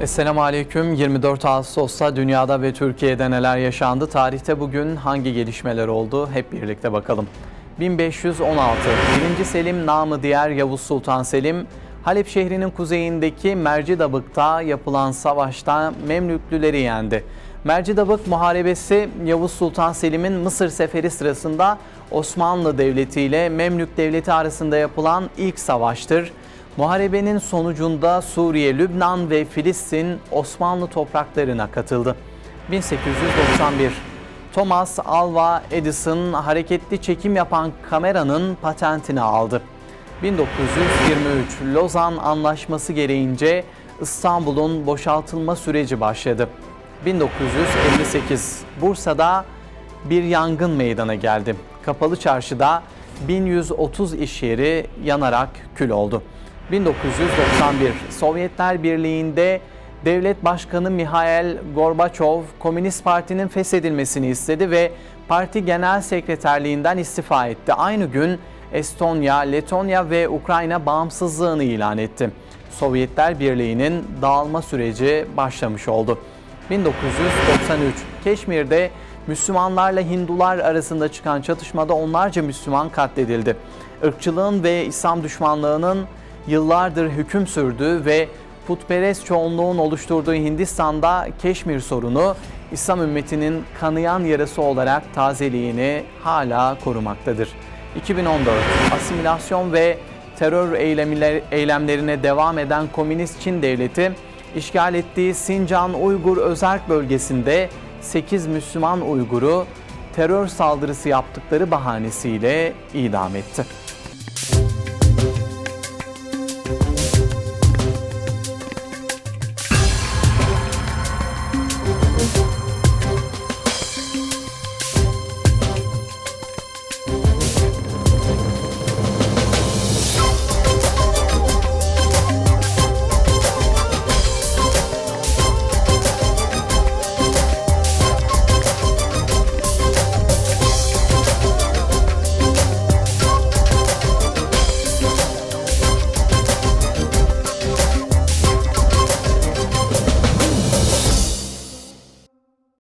Esselamu Aleyküm. 24 Ağustos'ta dünyada ve Türkiye'de neler yaşandı? Tarihte bugün hangi gelişmeler oldu? Hep birlikte bakalım. 1516. 1. Selim namı diğer Yavuz Sultan Selim, Halep şehrinin kuzeyindeki Mercidabık'ta yapılan savaşta Memlüklüleri yendi. Mercidabık Muharebesi Yavuz Sultan Selim'in Mısır seferi sırasında Osmanlı Devleti ile Memlük Devleti arasında yapılan ilk savaştır. Muharebenin sonucunda Suriye, Lübnan ve Filistin Osmanlı topraklarına katıldı. 1891 Thomas Alva Edison hareketli çekim yapan kameranın patentini aldı. 1923 Lozan Anlaşması gereğince İstanbul'un boşaltılma süreci başladı. 1958 Bursa'da bir yangın meydana geldi. Kapalı çarşıda 1130 iş yeri yanarak kül oldu. 1991 Sovyetler Birliği'nde Devlet Başkanı Mihail Gorbaçov Komünist Parti'nin feshedilmesini istedi ve parti genel sekreterliğinden istifa etti. Aynı gün Estonya, Letonya ve Ukrayna bağımsızlığını ilan etti. Sovyetler Birliği'nin dağılma süreci başlamış oldu. 1993 Keşmir'de Müslümanlarla Hindular arasında çıkan çatışmada onlarca Müslüman katledildi. Irkçılığın ve İslam düşmanlığının yıllardır hüküm sürdüğü ve putperest çoğunluğun oluşturduğu Hindistan'da Keşmir sorunu İslam ümmetinin kanayan yarası olarak tazeliğini hala korumaktadır. 2014 asimilasyon ve terör eylemler, eylemlerine devam eden Komünist Çin Devleti işgal ettiği Sincan Uygur Özerk bölgesinde 8 Müslüman Uygur'u terör saldırısı yaptıkları bahanesiyle idam etti.